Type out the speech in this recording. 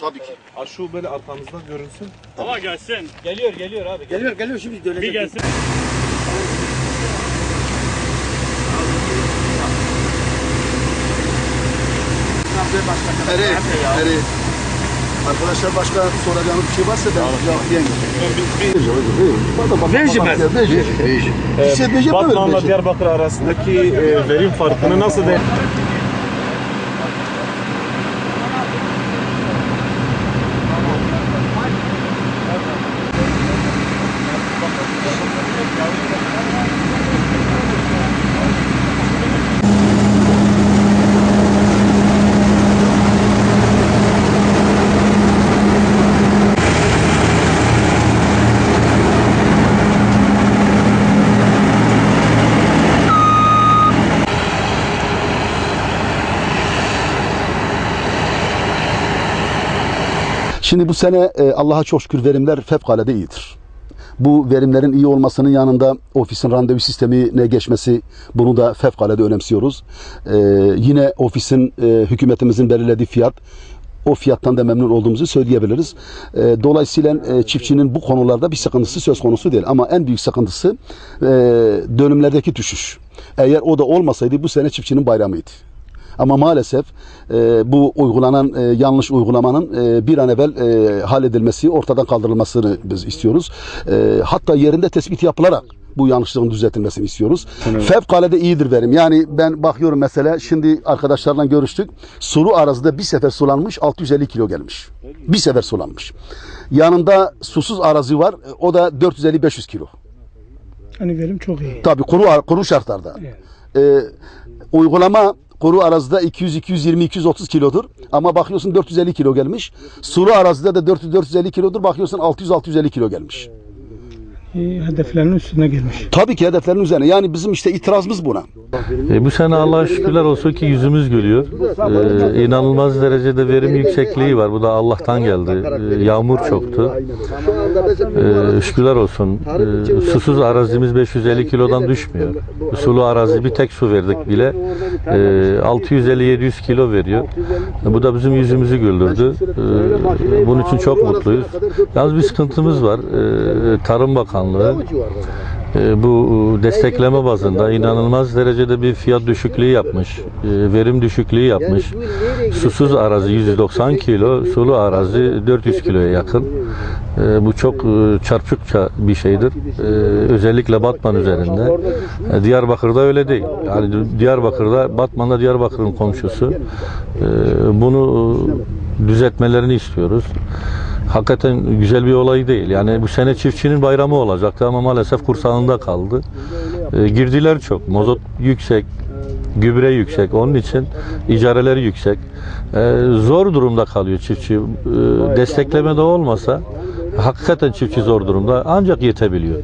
Tabii ki. Ha, Şu böyle arkamızdan görünsün. Ama gelsin. Geliyor geliyor abi. Geliyor geliyor şimdi dönecek. Bir gelsin. Eri, eri. Arkadaşlar başka soracağınız bir şey varsa ben cevaplayayım. Benjimez. İşte Necip Batman'la Diyarbakır arasındaki e, verim farkını nasıl de Şimdi bu sene e, Allah'a çok şükür verimler fevkalade iyidir. Bu verimlerin iyi olmasının yanında ofisin randevu sistemine geçmesi bunu da fevkalade önemsiyoruz. E, yine ofisin e, hükümetimizin belirlediği fiyat o fiyattan da memnun olduğumuzu söyleyebiliriz. E, dolayısıyla e, çiftçinin bu konularda bir sıkıntısı söz konusu değil. Ama en büyük sıkıntısı e, dönümlerdeki düşüş. Eğer o da olmasaydı bu sene çiftçinin bayramıydı. Ama maalesef e, bu uygulanan e, yanlış uygulamanın e, bir an evvel e, halledilmesi, ortadan kaldırılmasını biz istiyoruz. E, hatta yerinde tespit yapılarak bu yanlışlığın düzeltilmesini istiyoruz. Fevkalade iyidir verim. Yani ben bakıyorum mesela şimdi arkadaşlarla görüştük. Sulu arazide bir sefer sulanmış 650 kilo gelmiş. Bir sefer sulanmış. Yanında susuz arazi var. O da 450-500 kilo. Hani verim çok iyi. Tabii kuru kuru şartlarda. Ee, uygulama kuru arazide 200 220 230 kilodur ama bakıyorsun 450 kilo gelmiş. Sulu arazide de 400 450 kilodur bakıyorsun 600 650 kilo gelmiş. İyi hedeflerinin üstüne gelmiş. Tabii ki hedeflerin üzerine. Yani bizim işte itirazımız buna. E, bu sene Allah'a şükürler olsun ki yüzümüz gülüyor. E, inanılmaz derecede verim yüksekliği var. Bu da Allah'tan geldi. E, yağmur çoktu. E, şükürler olsun. E, susuz arazimiz 550 kilodan düşmüyor. Sulu arazi bir tek su verdik bile. E, 650-700 kilo veriyor. E, bu da bizim yüzümüzü güldürdü. E, bunun için çok mutluyuz. Yalnız bir sıkıntımız var. E, Tarım Bakanlığı e, bu destekleme bazında inanılmaz derecede bir fiyat düşüklüğü yapmış, e, verim düşüklüğü yapmış. Susuz arazi 190 kilo, sulu arazi 400 kiloya yakın. E, Bu çok e, çarpıkça bir şeydir. E, Özellikle Batman üzerinde. E, Diyarbakır'da öyle değil. Yani Diyarbakır'da, Batman'da Diyarbakır'ın komşusu. E, Bunu e, düzeltmelerini istiyoruz hakikaten güzel bir olay değil. Yani bu sene çiftçinin bayramı olacaktı ama maalesef kursağında kaldı. E, girdiler çok. Mozot yüksek, gübre yüksek. Onun için icareleri yüksek. E, zor durumda kalıyor çiftçi. E, destekleme de olmasa hakikaten çiftçi zor durumda ancak yetebiliyor.